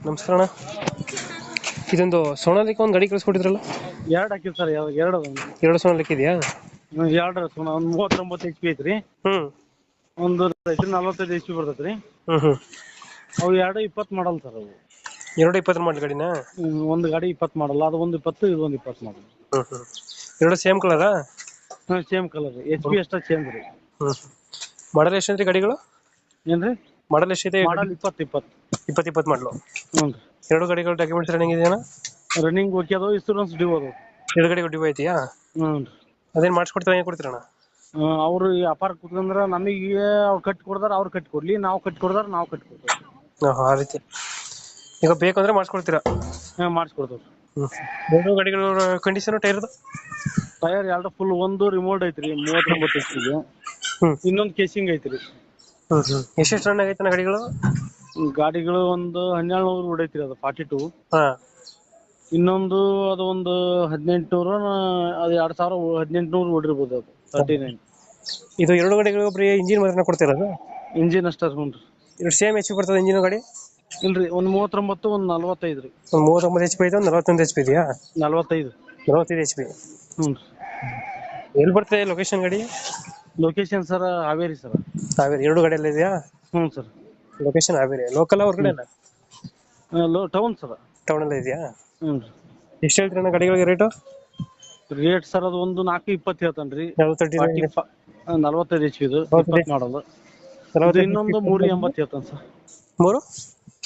ನಮಸ್ಕಾರ ಅಣ್ಣ. ಇದೊಂದು ಸೋನಾಲಿಕ ಒಂದು ಗಾಡಿ ಕಳಿಸ್ಕೊಟ್ಟಿದ್ರಲ್ಲ? ಎರಡು ಹಾಕಿವಿ ಸರ್ ಎರಡು ಎರಡು ಎರಡು ಸೋನಾಲಿಕ ಇದೆಯಾ? ಎರಡು ಸುಮ ಒಂದು ಮೂವತ್ತೊಂಬತ್ತು ಎಚ್ ಪಿ ಐತ್ರಿ. ಹ್ಮ್. ಒಂದು ಐತ್ರಿ ನಲ್ವತ್ತೈದು ಎಚ್ ಪಿ ಬರ್ತೈತೆ ರೀ ಹ್ಮ್ ಹ್ಮ್. ಅವು ಎರಡು ಇಪ್ಪತ್ತು ಮಾಡಲ್ ಸರ್ ಅವು. ಎರಡು ಇಪ್ಪತ್ತರ ಮಾಡಿ ಗಾಡಿನ? ಹ್ಮ್, ಒಂದು ಗಾಡಿ ಇಪ್ಪತ್ತು ಮಾಡಲ್ಲ ಅದು ಒಂದು ಇಪ್ಪತ್ತು ಇದು ಒಂದು ಇಪ್ಪತ್ತು ಮಾಡಲ್. ಹ್ಮ್ ಹ್ಮ್. ಎರಡು ಸೇಮ್ ಕಲರಾ? ಹಾಂ ಸೇಮ್ ಕಲರ್ ರೀ ಎಚ್ ಪಿ ಅಷ್ಟೇ ಚೇಂಜ್ ರೀ. ಹ್ಮ್ ಮಾಡಲ್ ಎಷ್ಟು ಗಾಡಿಗಳು? ಏನ್ರಿ? ಮಾಡಲ್ ಎಷ್ಟೈತೆ? ಮಾಡಲ್ ಇಪ್ಪತ್ತು ಇಪ್ಪತ್ತು. ಇಪ್ಪತ್ತು ಇಪ್ಪತ್ ಮಾಡಲು. ಹ್ಞೂ ರೀ. ಎರಡು ಗಾಡಿಗಳು ಡಾಕ್ಯುಮೆಂಟ್ಸ್ ರನ್ನಿಂಗ್ ಇದೆಯಾ ರನ್ನಿಂಗ್ ಓಕೆ ಅದು ಇನ್ಸೂರೆನ್ಸ್ ಡ್ಯೂ ಅದು ಎರಡು ಗಾಡಿ ಡ್ಯೂ ಐತಿಯಾ? ಅದೇನ್ ರೀ. ಅದೇನು ಮಾಡಿಸ್ಕೊಡ್ತೀರಾ ಹೆಂಗೆ ಕೊಡ್ತೀರಣ್ಣ? ಅವ್ರು ವ್ಯಾಪಾರ ಕುತ್ಕೊಂಡ್ರೆ ನಮಗೆ ಅವ್ರು ಕಟ್ ಕೊಡ್ದಾರ ಅವ್ರು ಕಟ್ ಕೊಡ್ಲಿ ನಾವು ಕಟ್ಟಿ ಕೊಡ್ದಾರ ನಾವು ಕಟ್ ಕೊಡ್ತೀವಿ ಹಾಂ ಆ ರೀತಿ. ಈಗ ಬೇಕಂದ್ರೆ ಮಾಡಿಸ್ಕೊಡ್ತೀರಾ? ಹಾಂ ಮಾಡಿಸ್ಕೊಡ್ತೇವೆ. ಹ್ಮ್. ಎರಡು ಗಾಡಿಗಳು ಕಂಡೀಷನ್ ಟೈರ್ದು ಟೈರ್ ಎರಡು ಫುಲ್ ಒಂದು ರಿಮೋಟ್ ಐತ್ರಿ ಮೂವತ್ತೊಂಬತ್ತು ಹ್ಮ್. ಇನ್ನೊಂದು ಕೇಸಿಂಗ್ ಐತ್ರಿ. ಹ್ಮ್ ಸಣ್ಣ ಎಷ್ಟೆಷ್ಟು ರನ್ ಆಗೈತೆ ಗಾಡಿಗಳು? ಗಾಡಿಗಳು ಒಂದು ಹನ್ನೆರಡು ನೂರು ಹೊಡೈತ್ರಿ ಅದು ಫಾರ್ಟಿ ಟು ಹಾಂ. ಇನ್ನೊಂದು ಅದು ಒಂದು ಹದಿನೆಂಟು ನೂರು ಅದು ಎರಡು ಸಾವಿರ ಹದಿನೆಂಟು ನೂರು ಹೊಡಿರ್ಬೋದು ಅದು ತರ್ಟಿ ನೈನ್ ಇದು ಎರಡು ಗಾಡಿಗಳು ಬರೀ ಇಂಜಿನ್ ಮಾತ್ರ ಕೊಡ್ತಿರೋದು ಇಂಜಿನ್ ಅಷ್ಟೇ ಹ್ಞೂ ರೀ ಇದು ಸೇಮ್ ಎಚ್ ಬರ್ತದೆ ಇಂಜಿನ್ ಗಾಡಿ? ಇಲ್ರಿ ಒಂದು ಮೂವತ್ತೊಂಬತ್ತು ಒಂದ್ ನಲ್ವತ್ತೈದು ರೀ. ಒಂದು ಮೂವತ್ತೊಂಬತ್ತು ಎಚ್ ಪಿ ಐತೆ ಒಂದು ನಲವತ್ತೊಂದು ಎಚ್ ಪಿ ಇದೆಯಾ? ನಲ್ವತ್ತೈದು. ನಲವತ್ತೈದು ಎಚ್ ಪಿ ಹ್ಞೂ ರೀ. ಎಲ್ಲಿ ಬರ್ತದೆ ಲೊಕೇಶನ್ ಗಾಡಿ? Location sir Haveri sir. Haveri ಎರಡು ಗಾಡಿ ಎಲ್ಲ ಇದೆಯಾ? ಹ್ಞೂ ಸರ್. ಲೊಕೇಶನ್ ಹಾವೇರಿ? ಲೋಕಲ್ ಹೊರಗಡೆ ಅಲ್ಲ ಲೋ ಟೌನ್ ಸರ್. ಟೌನ್ ಅಲ್ಲಿ ಇದೆಯಾ? ಹ್ಮ್. ಎಷ್ಟು ಹೇಳ್ತೀರಿ ಅಣ್ಣ ಗಾಡಿಗಳಿಗೆ ರೇಟು ರೇಟ್ ಸರ್ ಅದು ಒಂದು ನಾಲ್ಕು ಇಪ್ಪತ್ತು ಹೇಳ್ತಾನೆ ರೀ. ನಲ್ವತ್ತೈದು ಎಚ್ ಇದು ಹೌದು ರೀ. ಇಪ್ಪತ್ತು ಮಾಡಲ್ಲ ಇನ್ನೊಂದು ಮೂರು ಎಂಬತ್ತು ಹೇಳ್ತಾನೆ ಸರ್. ಮೂರು?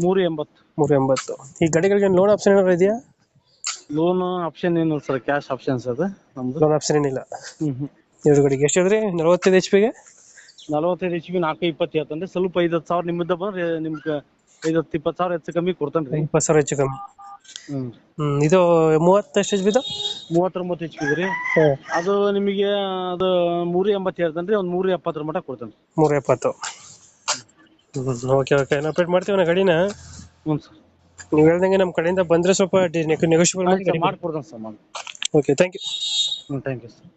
ಮೂರು ಎಂಬತ್ತು. ಮೂರು ಎಂಬತ್ತು. ಈ ಗಾಡಿಗಳಿಗೆ ಲೋನ್ ಆಪ್ಷನ್ ಏನಾದ್ರು ಇದೆಯಾ? ಲೋನ್ ಆಪ್ಷನ್ ಏನು ಸರ್ ಕ್ಯಾಶ್ ಆಪ್ಷನ್ಸ್ ಅದು ನಮ್ದು. ಲೋನ್ ಆಪ್ಷನ್ ಏನಿಲ್ಲ. ಹ್ಮ್ ಹ್ಮ್. ಎರಡು ಗಾಡಿಗೆ ಎಷ್ಟು ಹೇಳಿದ್ರಿ? ನಲವತ್ತೈದು ಎಚ್ ಪಿಗೆ ನಲವತ್ತೈದು ಪಿ ನಾಲ್ಕು ಇಪ್ಪತ್ತು ಹೇಳ್ತಾನೆ ಸ್ವಲ್ಪ ಐದು ಹತ್ತು ಸಾವಿರ ನಿಮ್ಮಿಂದ ಬಂದ್ರೆ ನಿಮ್ಗೆ ಐದು ಹತ್ತು ಇಪ್ಪತ್ತು ಸಾವಿರ ಹೆಚ್ಚು ಕಮ್ಮಿ ಕೊಡ್ತಾನೆ ರೀ. ಇಪ್ಪತ್ತು ಸಾವಿರ ಹೆಚ್ಚು ಕಮ್ಮಿ. ಹ್ಮ್. ಇದು ಮೂವತ್ತೆಷ್ಟು ಎಚ್ ಬಿದ್ದು ಮೂವತ್ತೊಂಬತ್ತು ಪಿ ರೀ. ಅದು ನಿಮಗೆ ಅದು ಮೂರು ಎಂಬತ್ತು ಹೇಳ್ತಾನೆ ರೀ ಒಂದು ಮೂರು ಎಪ್ಪತ್ತರ ಮಟ್ಟ ಕೊಡ್ತಾನೆ ಮೂರು ಎಪ್ಪತ್ತು. ಹ್ಮ್ ಓಕೆ ಓಕೆ. ನಾವು ಅಪ್ಡೇಟ್ ಮಾಡ್ತೀವಿ ನಾ ಗಾಡಿನ. ಹ್ಞೂ ಸರ್. ನೀವು ಹೇಳ್ದಂಗೆ ನಮ್ಮ ಕಡೆಯಿಂದ ಬಂದರೆ ಸ್ವಲ್ಪ ನೆಗೋಷಿಯಬಲ್ ಮಾಡಿ ಗಾಡಿ ಮಾಡ್ಕೊಡ್ತಾನೆ ಸರ್ ಮಾಡಿ. ಓಕೆ ಥ್ಯಾಂಕ್ ಯು ಹ್ಞೂ ಥ್ಯಾಂಕ್ ಯು ಸರ್